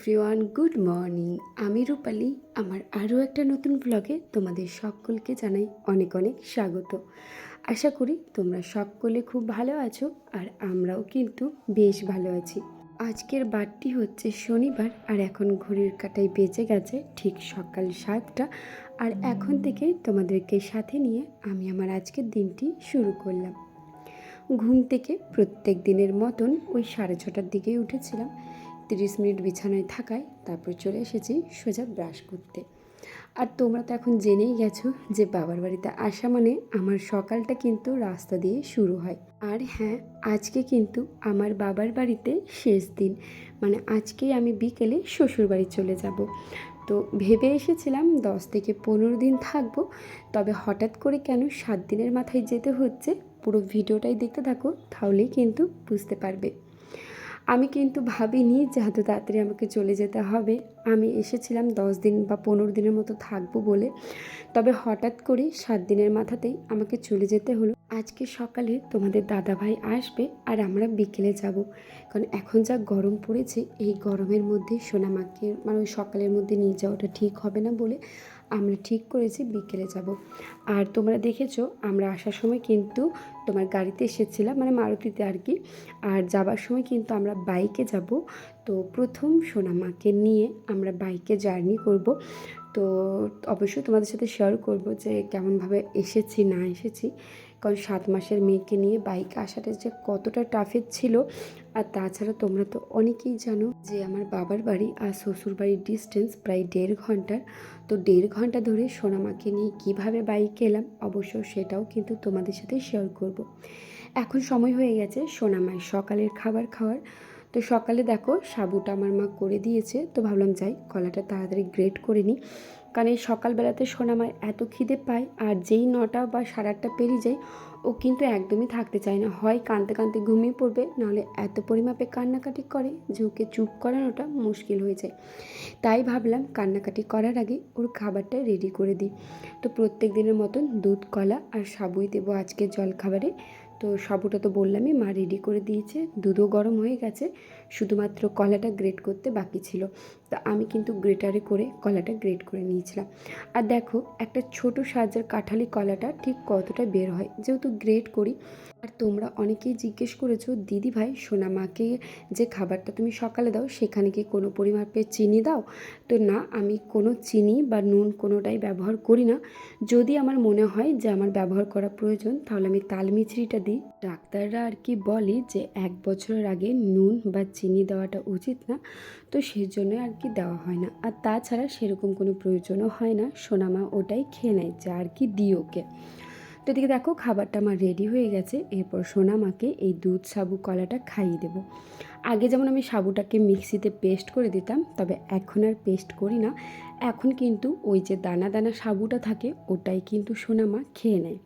Everyone, good morning. আমি রূপালি। আমার আরও একটা নতুন ব্লগে তোমাদের সকলকে জানাই অনেক অনেক স্বাগত। আশা করি তোমরা সকলে খুব ভালো আছো আর আমরাও কিন্তু বেশ ভালো আছি। আজকের বারটি হচ্ছে শনিবার আর এখন ঘড়ির কাটায় বেজে গেছে ঠিক সকাল সাতটা। আর এখন থেকে তোমাদেরকে সাথে নিয়ে আমি আমার আজকের দিনটি শুরু করলাম। ঘুম থেকে প্রত্যেক দিনের মতন ওই সাড়ে ছটার দিকেই উঠেছিলাম। তিরিশ মিনিট বিছানায় থাকায় তারপর চলে এসেছি সোজা ব্রাশ করতে। আর তোমরা তো এখন জেনেই গেছো যে বাবার বাড়িতে আসা মানে আমার সকালটা কিন্তু রাস্তা দিয়ে শুরু হয়। আর হ্যাঁ আজকে কিন্তু আমার বাবার বাড়িতে শেষ দিন। মানে আজকেই আমি বিকেলে শ্বশুর বাড়ি চলে যাব। তো ভেবে এসেছিলাম দশ থেকে পনেরো দিন থাকব, তবে হঠাৎ করে কেন সাত দিনের মাথায় যেতে হচ্ছে, পুরো ভিডিওটাই দেখতে থাকো, তাহলেই কিন্তু বুঝতে পারবে। আমি কিন্তু ভাবিনি যে এত তাড়াতাড়ি আমাকে চলে যেতে হবে। আমি এসেছিলাম দশ দিন বা পনেরো দিনের মতো থাকব বলে। তবে হঠাৎ করে সাত দিনের মাথাতেই আমাকে চলে যেতে হলো। আজকে সকালে তোমাদের দাদাভাই আসবে আর আমরা বিকেলে যাব। কারণ এখন যা গরম পড়েছে, এই গরমের মধ্যে সোনামাকে মানে ওই সকালের মধ্যে নিয়ে যাওয়াটা ঠিক হবে না বলে আমরা ঠিক করেছি, বিকেলে যাব। আর তোমরা দেখেছ, আমরা আসার সময় কিন্তু তোমার গাড়িতে এসেছিলাম মানে মারুতিতে আর কি। আর যাবার সময় কিন্তু আমরা বাইকে যাব। তো প্রথম সোনামাকে নিয়ে আমরা বাইকে জার্নি করব। তো অবশ্যই তোমাদের সাথে শেয়ার করব যে কেমনভাবে এসেছি, না এসেছি। কারণ সাত মাসের মেয়েকে নিয়ে বাইকে আসাটা যে কতটা টাফের ছিল আর তাছাড়া তোমরা তো অনেকেই জানো যে আমার বাবার বাড়ি আর শ্বশুর বাড়ির ডিস্টেন্স প্রায় দেড় ঘণ্টার। তো দেড় ঘণ্টা ধরে সোনামাকে নিয়ে কীভাবে বাইকে এলাম অবশ্য সেটাও কিন্তু তোমাদের সাথে শেয়ার করব। এখন সময় হয়ে গেছে সোনামায় সকালের খাবার খাওয়ার। তো সকালে দেখো সাবুটা আমার মা করে দিয়েছে। তো ভাবলাম যাই, কলাটা তাড়াতাড়ি গ্রেট করে নিই। কারণ এই সকালবেলাতে সোনামায় এত খিদে পায় আর যেই নটা বা সাড়ে আটটা পেরিয়ে যায় ও কিন্তু একদমই থাকতে চায় না। হয় কাঁদতে কাঁদতে ঘুমিয়ে পড়বে, নাহলে এত পরিমাপে কান্নাকাটি করে যে ওকে চুপ করানোটা মুশকিল হয়ে যায়। তাই ভাবলাম কান্নাকাটি করার আগে ওর খাবারটা রেডি করে দিই। তো প্রত্যেক দিনের মতন দুধ, কলা আর সাবুই দেবো আজকে জল খাবারে তো সাবুটা তো বললামই, মা রেডি করে দিয়েছে, দুধও গরম হয়ে গেছে। শুধুমাত্র কলাটা গ্রেট করতে বাকি ছিল। তো আমি কিন্তু গ্রেটারে করে কলাটা গ্রেট করে নিয়েছিলাম। আর দেখো, একটা ছোট সাহায্যের কাঁঠালি কলাটা ঠিক কতটা বের হয়। যেহেতু গ্রেট করি, আর তোমরা অনেকেই জিজ্ঞেস করেছ, দিদি ভাই, সোনা মাকে যে খাবারটা তুমি সকালে দাও, সেখানে কি কোনো পরিমাপে চিনি দাও? তো না, আমি কোনো চিনি বা নুন কোনোটাই ব্যবহার করি না। যদি আমার মনে হয় যে আমার ব্যবহার করা প্রয়োজন, তাহলে আমি তাল মিছরিটা দিই। ডাক্তাররা আর কি বলে যে, এক বছরের আগে নুন বা চিনি দেওয়াটা উচিত না, তো সেই জন্য আর কি দেওয়া হয় না। আর তাছাড়া সেরকম কোনো প্রয়োজনও হয় না, সোনামা ওটাই খেয়ে নেয় যা আর কি দিই ওকে তো এদিকে দেখো খাবারটা আমার রেডি হয়ে গেছে, এরপর সোনামাকে এই দুধ, সাবু, কলাটা খাইয়ে দেব। আগে যেমন আমি সাবুটাকে মিক্সিতে পেস্ট করে দিতাম, তবে এখন আর পেস্ট করি না। এখন কিন্তু ওই যে দানা দানা সাবুটা থাকে, ওটাই কিন্তু সোনামা খেয়ে নেয়।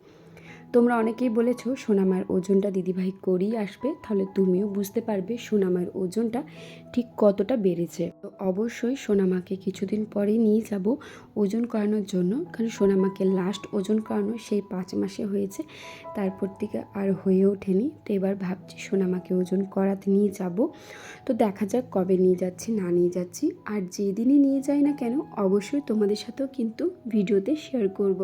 তোমরা অনেকেই বলেছ সোনামার ওজনটা দিদিভাই করেই আসবে, তাহলে তুমিও বুঝতে পারবে সোনামার ওজনটা ঠিক কতটা বেড়েছে। তো অবশ্যই সোনামাকে কিছুদিন পরেই নিয়ে যাব ওজন করানোর জন্য, কারণ সোনামাকে লাস্ট ওজন করানো সেই পাঁচ মাসে হয়েছে, তারপর থেকে আর হয়ে ওঠেনি। তো এবার ভাবছি সোনামাকে ওজন করাতে নিয়ে যাব। তো দেখা যাক কবে নিয়ে যাচ্ছি, না নিয়ে যাচ্ছি, আর যেদিনই নিয়ে যাই না কেন, অবশ্যই তোমাদের সাথেও কিন্তু ভিডিওতে শেয়ার করব।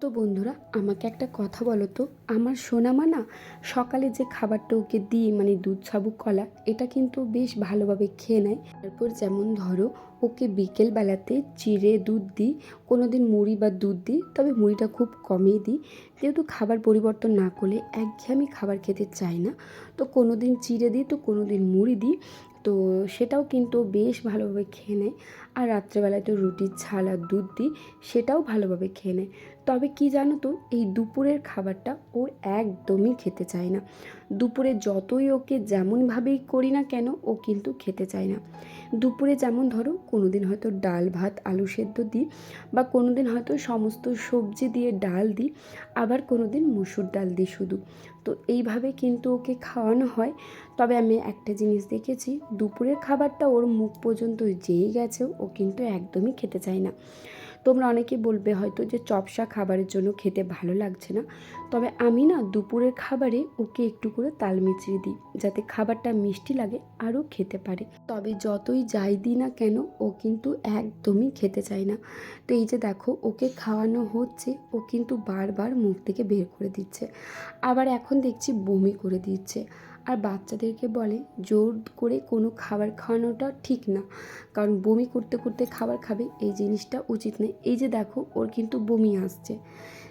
তো বন্ধুরা, আমাকে একটা কথা বলো তো। আমার সোনামা না সকালে যে খাবারটা ওকে দিই মানে দুধ সাবু কলা, এটা কিন্তু বেশ ভালোভাবে খেয়ে নেয়। তারপর যেমন ধরো, ওকে বিকেলবেলাতে চিড়ে দুধ দিই কোনো দিন মুড়ি বা দুধ দিই, তবে মুড়িটা খুব কমই দিই। যেহেতু খাবার পরিবর্তন না করলে একঘেয়েমি খাবার খেতে চাই না। তো কোনো দিন চিড়ে দিই, তো কোনো দিন মুড়ি দিই, তো সেটাও কিন্তু বেশ ভালোভাবে খেয়ে নেয়। আর রাত্রেবেলায় তো রুটির ছাল আর দুধ দিই, সেটাও ভালোভাবে খেয়ে নেয়। তবে কি জানো তো, এই দুপুরের খাবারটা ও একদমই খেতে চায় না। দুপুরে যতই ওকে যেমনভাবেই করি না কেন, ও কিন্তু খেতে চায় না। দুপুরে যেমন ধরো কোনো দিন হয়তো ডাল, ভাত, আলু সেদ্ধ দিই বা কোনো দিন হয়তো সমস্ত সবজি দিয়ে ডাল দিই, আবার কোনো দিন মুসুর ডাল দিই শুধু। তো এইভাবে কিন্তু ওকে খাওয়ানো হয়। তবে আমি একটা জিনিস দেখেছি, দুপুরের খাবারটা ওর মুখ পর্যন্ত যেই গেছে, ও কিন্তু একদমই খেতে চায় না। তোমরা অনেকে বলবে হয়তো যে চপসা খাবারের জন্য খেতে ভালো লাগছে না। তবে আমি না দুপুরের খাবারে ওকে একটু করে তাল মিচড়ে দিই, যাতে খাবারটা মিষ্টি লাগে আরও খেতে পারে। তবে যতই যাই দিই না কেন, ও কিন্তু একদমই খেতে চায় না। তো এই যে দেখো, ওকে খাওয়ানো হচ্ছে, ও কিন্তু বারবার মুখ থেকে বের করে দিচ্ছে। আবার এখন দেখছি বমি করে দিচ্ছে। আর বাচ্চাদেরকে বলে, জোর করে কোনো খাবার খাওয়ানোটা ঠিক না। কারণ বমি করতে করতে খাবার খাবে, এই জিনিসটা উচিত নয়। এই যে দেখো, ওর কিন্তু বমি আসছে।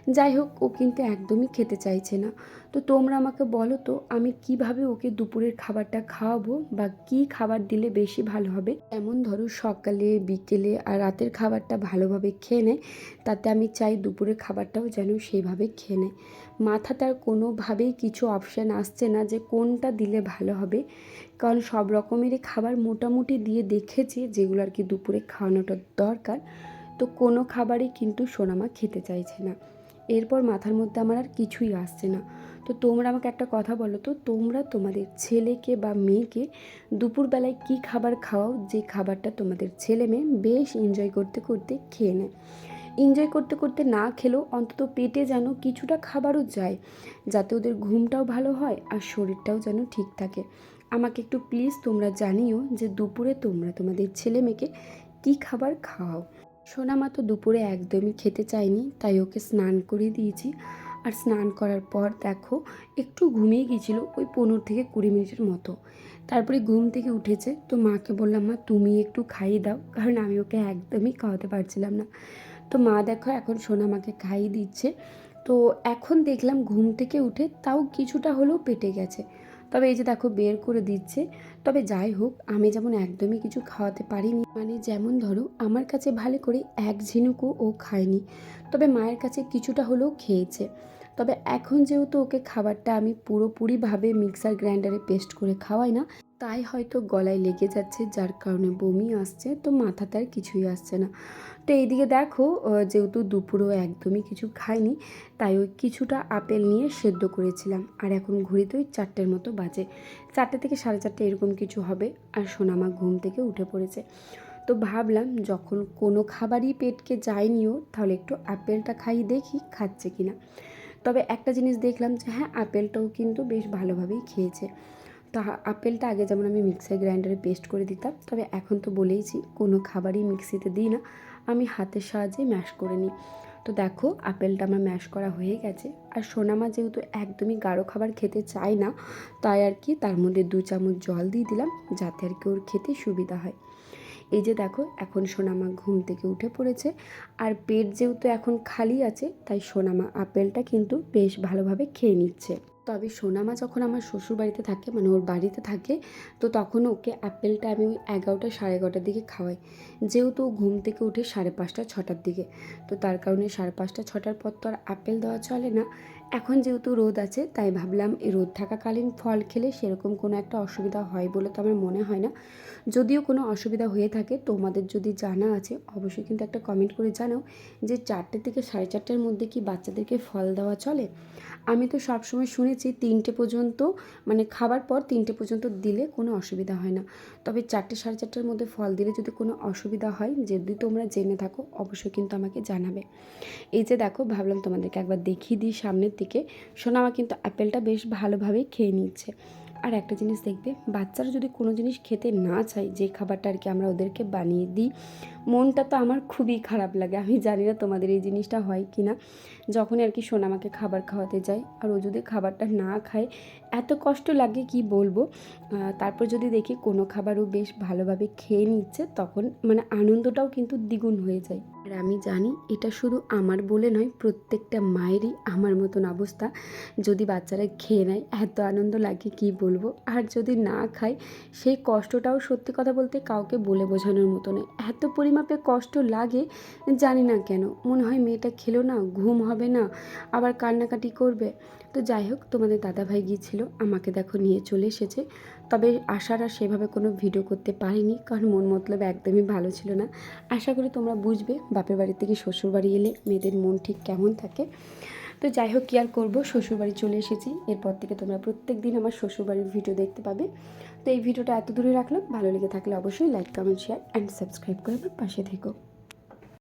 যাই হোক, ও কিন্তু একদমই খেতে চাইছে না। তো তোমরা আমাকে বলো তো, আমি কীভাবে ওকে দুপুরের খাবারটা খাওয়াবো বা কি খাবার দিলে বেশি ভালো হবে? এমন ধরো, সকালে, বিকেলে আর রাতের খাবারটা ভালোভাবে খেয়ে নেয়, তাতে আমি চাই দুপুরের খাবারটাও যেন সেইভাবে খেয়ে নেয়। মাথাতে আর কোনোভাবেই কিছু অপশান আসছে না যে কোনটা দিলে ভালো হবে। কারণ সব রকমেরই খাবার মোটামুটি দিয়ে দেখেছি, যেগুলো আর কি দুপুরে খাওয়ানোটা দরকার। তো কোনো খাবারই কিন্তু সোনামা খেতে চাইছে না। এরপর মাথার মধ্যে আমার আর কিছুই আসছে না। তো তোমরা আমাকে একটা কথা বলো তো, তোমরা তোমাদের ছেলেকে বা মেয়েকে দুপুরবেলায় কি খাবার খাওয়াও, যে খাবারটা তোমাদের ছেলে মেয়ে বেশ এনজয় করতে করতে খেয়ে নেয়। এনজয় করতে করতে না খেলেও অন্তত পেটে যেন কিছুটা খাবারও যায়, যাতে ওদের ঘুমটাও ভালো হয় আর শরীরটাও যেন ঠিক থাকে। আমাকে একটু প্লিজ তোমরা জানিও যে দুপুরে তোমরা তোমাদের ছেলে মেয়েকে কী খাবার খাওয়াও। সোনামা তো দুপুরে একদমই খেতে চায়নি, তাই ওকে স্নান করিয়ে দিয়েছি। আর স্নান করার পর দেখো, একটু ঘুমিয়ে গিয়েছিল ওই পনেরো থেকে কুড়ি মিনিটের মতো। তারপরে ঘুম থেকে উঠেছে, তো মাকে বললাম, মা, তুমি একটু খাইয়ে দাও। কারণ আমি ওকে একদমই খাওয়াতে পারছিলাম না। তো মা দেখো এখন সোনা আমাকে খাইয়ে দিচ্ছে। তো এখন দেখলাম ঘুম থেকে উঠে তাও কিছুটা হলেও পেটে গেছে। তবে এই যে দেখো বের করে দিচ্ছে। তবে যাই হোক, আমি যেমন একদমই কিছু খাওয়াতে পারিনি মানে যেমন ধরো আমার কাছে ভালো করে এক ঝিনুকও ও খায়নি। তবে মায়ের কাছে কিছুটা হলেও খেয়েছে। তবে এখন যেহেতু ওকে খাবারটা আমি পুরোপুরিভাবে মিক্সার গ্রাইন্ডারে পেস্ট করে খাওয়াই না তাই হয়তো গলায় লেগে যাচ্ছে, যার কারণে বমি আসছে, তো মাথাতে আর কিছুই আসছে না। তো এইদিকে দেখো যেহেতু দুপুরও একদমই কিছু খাইনি, তাই ওই কিছুটা আপেল নিয়ে সেদ্ধ করেছিলাম। আর এখন ঘড়িতে ওই চারটের মতো বাজে। চারটে থেকে সাড়ে চারটে এরকম কিছু হবে, আর সোনামা ঘুম থেকে উঠে পড়েছে। তো ভাবলাম, যখন কোনো খাবারই পেটকে যায়নিও, তাহলে একটু আপেলটা খাইয়ে দেখি খাচ্ছে কিনা। তবে একটা জিনিস দেখলাম যে হ্যাঁ আপেলটাও কিন্তু বেশ ভালোভাবেই খেয়েছে। তা আপেলটা আগে যেমন আমি মিক্সার গ্রাইন্ডারে পেস্ট করে দিতাম, তবে এখন তো বলেইছি কোনো খাবারই মিক্সিতে দিই না, আমি হাতের সাহায্যে ম্যাশ করে নিই। তো দেখো আপেলটা আমার ম্যাশ করা হয়ে গেছে, আর সোনামা যেহেতু একদমই গাঢ় খাবার খেতে চায় না, তাই আর কি তার মধ্যে দু চামচ জল দিয়ে দিলাম যাতে আর কি ওর খেতে সুবিধা হয়। এই যে দেখো এখন সোনামা ঘুম থেকে উঠে পড়েছে, আর পেট যেহেতু এখন খালি আছে, তাই সোনামা আপেলটা কিন্তু বেশ ভালোভাবে খেয়ে নিচ্ছে। তবে সোনামা যখন আমার শ্বশুর বাড়িতে থাকে মানে ওর বাড়িতে থাকে, তো তখন ওকে অ্যাপেলটা আমি ওই এগারোটা সাড়ে এগারোটার দিকে খাওয়াই। যেহেতু ও ঘুম থেকে উঠে সাড়ে পাঁচটা, ছটার দিকে। তো তার কারণে সাড়ে পাঁচটা, ছটার পর তো আর আপেল দেওয়া চলে না। এখন যেহেতু রোদ আছে, তাই ভাবলাম এই রোদ থাকাকালীন ফল খেলে সেরকম কোনো একটা অসুবিধা হয় বলে তো আমার মনে হয় না। যদিও কোনো অসুবিধা হয়ে থাকে, তোমাদের যদি জানা আছে, অবশ্যই কিন্তু একটা কমেন্ট করে জানাও যে চারটে থেকে সাড়ে চারটের মধ্যে কি বাচ্চাদেরকে ফল দেওয়া চলে? আমি তো সবসময় শুনেছি তিনটে পর্যন্ত মানে খাবার পর তিনটে পর্যন্ত দিলে কোনো অসুবিধা হয় না। তবে চারটে সাড়ে চারটের মধ্যে ফল দিলে যদি কোনো অসুবিধা হয়, যদি তোমরা জেনে থাকো, অবশ্যই কিন্তু আমাকে জানাবে। এই যে দেখো, ভাবলাম তোমাদেরকে একবার দেখিয়ে দিই সামনের দিকে। সোনামা কিন্তু অ্যাপেলটা বেশ ভালোভাবেই খেয়ে নিচ্ছে। আর একটা জিনিস দেখবে, বাচ্চারা যদি কোনো জিনিস খেতে না চায়, যে খাবারটা আর কি আমরা ওদেরকে বানিয়ে দিই, মনটা তো আমার খুবই খারাপ লাগে। আমি জানি না তোমাদের এই জিনিসটা হয় কি না। যখনই আর কি সোনামাকে খাবার খাওয়াতে যাই, আর ও যদি খাবারটা না খায়, এত কষ্ট লাগে কি বলব? তারপর যদি দেখি কোনো খাবারও বেশ ভালোভাবে খেয়ে নিচ্ছে, তখন মানে আনন্দটাও কিন্তু দ্বিগুণ হয়ে যায়। আর আমি জানি এটা শুধু আমার বলে নয়, প্রত্যেকটা মায়েরই আমার মতন অবস্থা। যদি বাচ্চারা খেয়ে নেয়, এত আনন্দ লাগে, কি বলব? আর যদি না খায়, সেই কষ্টটাও সত্যি কথা বলতে কাউকে বলে বোঝানোর মতো নয়। এত পরিমাপে কষ্ট লাগে, জানি না কেন। মনে হয় মেয়েটা খেলো না, ঘুম হবে না, আবার কান্নাকাটি করবে। তো যাই হোক, তোমাদের দাদাভাই গিয়েছিল, আমাকে দেখো নিয়ে চলে এসেছে। তবে আসার আর সেভাবে কোনো ভিডিও করতে পারিনি, কারণ মন মতলব একদমই ভালো ছিল না। আশা করি তোমরা বুঝবে, বাপের বাড়ি থেকে শ্বশুর বাড়ি এলে মেয়েদের মন ঠিক কেমন থাকে। তো যাই হোক, কী আর করব? শ্বশুরবাড়ি চলে এসেছি। এরপর থেকে তোমরা প্রত্যেক দিন আমার শ্বশুরবাড়ির ভিডিও দেখতে পাবে। তো এই ভিডিওটা এত দূরে রাখলাম। ভালো লেগে থাকলে অবশ্যই like comment share and subscribe করে আমার পাশে থেকো।